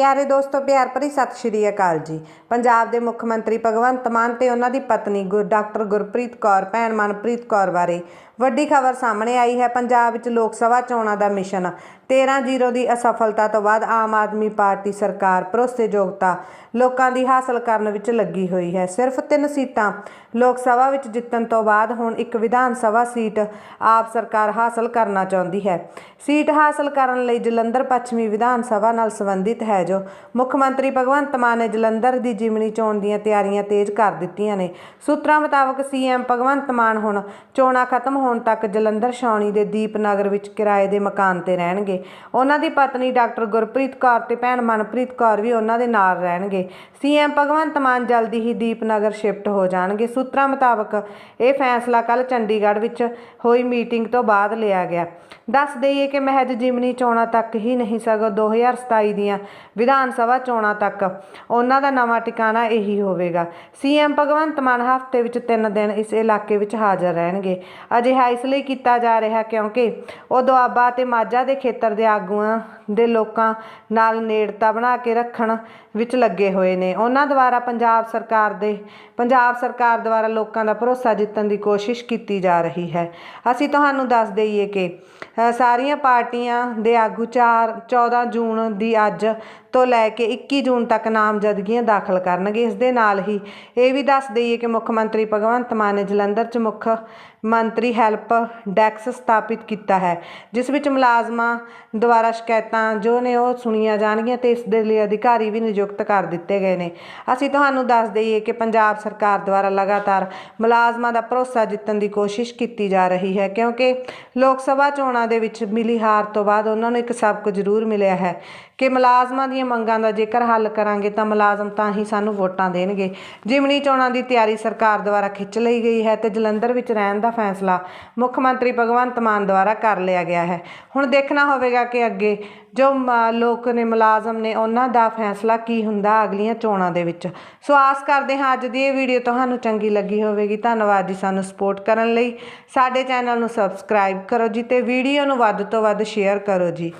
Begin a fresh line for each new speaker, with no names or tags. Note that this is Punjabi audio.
ਪਿਆਰੇ ਦੋਸਤੋ, ਪਿਆਰ ਭਰੀ ਸਤਿ ਸ਼੍ਰੀ ਅਕਾਲ ਜੀ। ਪੰਜਾਬ ਦੇ ਮੁੱਖ ਮੰਤਰੀ ਭਗਵੰਤ ਮਾਨ ਤੇ ਉਹਨਾਂ ਦੀ ਪਤਨੀ ਗੁਰ, ਡਾਕਟਰ ਗੁਰਪ੍ਰੀਤ ਕੌਰ, ਭੈਣ ਮਨਪ੍ਰੀਤ ਕੌਰ ਬਾਰੇ ਵੱਡੀ ਖਬਰ ਸਾਹਮਣੇ ਆਈ ਹੈ। ਪੰਜਾਬ ਵਿੱਚ ਲੋਕ ਸਭਾ ਚੋਣਾਂ ਦਾ ਮਿਸ਼ਨ 13-0 ਦੀ ਅਸਫਲਤਾ ਤੋਂ ਬਾਅਦ ਆਮ ਆਦਮੀ ਪਾਰਟੀ ਸਰਕਾਰ ਭਰੋਸੇਯੋਗਤਾ ਲੋਕਾਂ ਦੀ ਹਾਸਲ ਕਰਨ ਵਿੱਚ ਲੱਗੀ ਹੋਈ ਹੈ। ਸਿਰਫ ਤਿੰਨ ਸੀਟਾਂ ਲੋਕ ਸਭਾ ਵਿੱਚ ਜਿੱਤਣ ਤੋਂ ਬਾਅਦ ਹੁਣ ਇੱਕ ਵਿਧਾਨ ਸਭਾ ਸੀਟ ਆਪ ਸਰਕਾਰ ਹਾਸਲ ਕਰਨਾ ਚਾਹੁੰਦੀ ਹੈ। ਸੀਟ ਹਾਸਲ ਕਰਨ ਲਈ ਜਲੰਧਰ ਪੱਛਮੀ ਵਿਧਾਨ ਸਭਾ ਨਾਲ ਸੰਬੰਧਿਤ ਹੈ ਜੋ ਮੁੱਖ ਮੰਤਰੀ ਭਗਵੰਤ ਮਾਨ ਨੇ ਜਲੰਧਰ ਦੀ ਜਿਮਨੀ ਚੋਣ ਦੀਆਂ ਤਿਆਰੀਆਂ ਤੇਜ਼ ਕਰ ਦਿੱਤੀਆਂ ਨੇ। ਸੂਤਰਾਂ ਮੁਤਾਬਕ ਸੀਐਮ ਭਗਵੰਤ ਮਾਨ ਹੁਣ ਚੋਣਾਂ ਖਤਮ ਹੋਣ ਤੱਕ ਜਲੰਧਰ ਛਾਉਣੀ ਦੇ ਦੀਪਨਗਰ ਵਿੱਚ ਕਿਰਾਏ ਦੇ ਮਕਾਨ ਤੇ ਰਹਿਣਗੇ। ਉਹਨਾਂ ਦੀ ਪਤਨੀ ਡਾਕਟਰ ਗੁਰਪ੍ਰੀਤ ਕੌਰ ਤੇ ਭੈਣ ਮਨਪ੍ਰੀਤ ਕੌਰ ਵੀ ਉਹਨਾਂ ਦੇ ਨਾਲ ਰਹਿਣਗੇ। ਸੀਐਮ ਭਗਵੰਤ ਮਾਨ ਜਲਦੀ ਹੀ ਦੀਪਨਗਰ ਸ਼ਿਫਟ ਹੋ ਜਾਣਗੇ। ਸੂਤਰਾਂ ਮੁਤਾਬਕ ਇਹ ਫੈਸਲਾ ਕੱਲ ਚੰਡੀਗੜ੍ਹ ਵਿੱਚ ਹੋਈ ਮੀਟਿੰਗ ਤੋਂ ਬਾਅਦ ਲਿਆ ਗਿਆ। ਦੱਸ ਦਈਏ ਕਿ ਮਹਿਜ ਜਿਮਨੀ ਚੋਣਾਂ ਤੱਕ ਹੀ ਨਹੀਂ, ਸਗੋਂ 2027 ਦੀਆਂ ਵਿਧਾਨ ਸਭਾ ਚੋਣਾਂ ਤੱਕ ਉਹਨਾਂ ਦਾ ਨਵਾਂ ਟਿਕਾਣਾ ਇਹੀ ਹੋਵੇਗਾ। ਸੀਐਮ ਭਗਵੰਤ ਮਾਨ ਹਫ਼ਤੇ ਵਿੱਚ 3 ਦਿਨ ਇਸ ਇਲਾਕੇ ਵਿੱਚ ਹਾਜ਼ਰ ਰਹਿਣਗੇ। ਅਜਿਹਾ ਇਸ ਲਈ ਕੀਤਾ ਜਾ ਰਿਹਾ ਕਿਉਂਕਿ ਉਹ ਦੁਆਬਾ ਤੇ ਮਾਝਾ ਦੇ ਖੇਤਰ ਦੇ ਆਗੂਆਂ ਦੇ ਲੋਕਾਂ ਨਾਲ ਨੇੜਤਾ ਬਣਾ ਕੇ ਰੱਖਣ ਵਿੱਚ ਲੱਗੇ ਹੋਏ ਨੇ। ਉਹਨਾਂ ਦੁਆਰਾ ਪੰਜਾਬ ਸਰਕਾਰ ਦੇ ਪੰਜਾਬ ਸਰਕਾਰ ਦੁਆਰਾ ਲੋਕਾਂ ਦਾ ਭਰੋਸਾ ਜਿੱਤਣ ਦੀ ਕੋਸ਼ਿਸ਼ ਕੀਤੀ ਜਾ ਰਹੀ ਹੈ। ਅਸੀਂ ਤੁਹਾਨੂੰ ਦੱਸ ਦਈਏ ਕਿ ਸਾਰੀਆਂ ਪਾਰਟੀਆਂ ਦੇ ਆਗੂ 4 14 ਜੂਨ ਦੀ ਅੱਜ ਤੋਂ ਲੈ ਕੇ 21 ਜੂਨ ਤੱਕ ਨਾਮਜ਼ਦਗੀਆਂ ਦਾਖਲ ਕਰਨਗੇ। ਇਸ ਦੇ ਨਾਲ ਹੀ ਇਹ ਵੀ ਦੱਸ ਦਈਏ ਕਿ ਮੁੱਖ ਮੰਤਰੀ ਭਗਵੰਤ ਮਾਨ ਨੇ ਜਲੰਧਰ 'ਚ ਮੁੱਖ ਮੰਤਰੀ ਹੈਲਪ ਡੈਕਸ ਸਥਾਪਿਤ ਕੀਤਾ ਹੈ, ਜਿਸ ਵਿੱਚ ਮੁਲਾਜ਼ਮਾਂ ਦੁਆਰਾ ਸ਼ਿਕਾਇਤਾਂ ਜੋ ਨੇ ਉਹ ਸੁਣੀਆਂ ਜਾਣਗੀਆਂ ਤੇ ਇਸ ਦੇ ਲਈ ਅਧਿਕਾਰੀ ਵੀ ਨਿਯੁਕਤ ਕਰ ਦਿੱਤੇ ਗਏ ਨੇ। ਅਸੀਂ ਤੁਹਾਨੂੰ ਦੱਸ ਦਈਏ ਕਿ ਪੰਜਾਬ ਸਰਕਾਰ ਦੁਆਰਾ ਲਗਾਤਾਰ ਮੁਲਾਜ਼ਮਾਂ ਦਾ ਭਰੋਸਾ ਜਿੱਤਣ ਦੀ ਕੋਸ਼ਿਸ਼ ਕੀਤੀ ਜਾ ਰਹੀ ਹੈ, ਕਿਉਂਕਿ ਲੋਕ ਸਭਾ ਚੋਣਾਂ ਦੇ ਵਿੱਚ ਮਿਲੀ ਹਾਰ ਤੋਂ ਬਾਅਦ ਉਹਨਾਂ ਨੂੰ ਇੱਕ ਸਬਕ ਜ਼ਰੂਰ ਮਿਲਿਆ ਹੈ ਕਿ ਮੁਲਾਜ਼ਮਾਂ ਦੀਆਂ ਮੰਗਾਂ ਦਾ ਜੇਕਰ ਹੱਲ ਕਰਾਂਗੇ ਤਾਂ ਮੁਲਾਜ਼ਮ ਤਾਂ ਹੀ ਸਾਨੂੰ ਵੋਟਾਂ ਦੇਣਗੇ। ਜਿਮਨੀ ਚੋਣਾਂ ਦੀ ਤਿਆਰੀ ਸਰਕਾਰ ਦੁਆਰਾ ਖਿੱਚ ਲਈ ਗਈ ਹੈ ਤੇ ਜਲੰਧਰ ਵਿੱਚ ਰਹਿਣ ਦਾ ਫੈਸਲਾ ਮੁੱਖ ਮੰਤਰੀ ਭਗਵੰਤ ਮਾਨ ਦੁਆਰਾ ਕਰ ਲਿਆ ਗਿਆ ਹੈ। ਹੁਣ ਦੇਖਣਾ ਹੋਵੇਗਾ ਕਿ ਅੱਗੇ ਜੋ ਮ- ਲੋਕ ਨੇ, ਮੁਲਾਜ਼ਮ ਨੇ, ਉਹਨਾਂ ਦਾ ਫੈਸਲਾ ਕੀ ਹੁੰਦਾ ਅਗਲੀਆਂ ਚੋਣਾਂ ਦੇ ਵਿੱਚ? ਸੋ ਆਸ ਕਰਦੇ ਹਾਂ ਅੱਜ ਦੀ ਇਹ ਵੀਡੀਓ ਤੁਹਾਨੂੰ ਚੰਗੀ ਲੱਗੀ ਹੋਵੇਗੀ। ਧੰਨਵਾਦ ਜੀ ਸਾਨੂੰ ਸਪੋਰਟ ਕਰਨ ਲਈ। ਸਾਡੇ ਚੈਨਲ ਨੂੰ ਸਬਸਕ੍ਰਾਈਬ ਕਰੋ ਜੀ ਤੇ ਵੀਡੀਓ ਨੂੰ ਵੱਧ ਤੋਂ ਵੱਧ ਸ਼ੇਅਰ ਕਰੋ ਜੀ।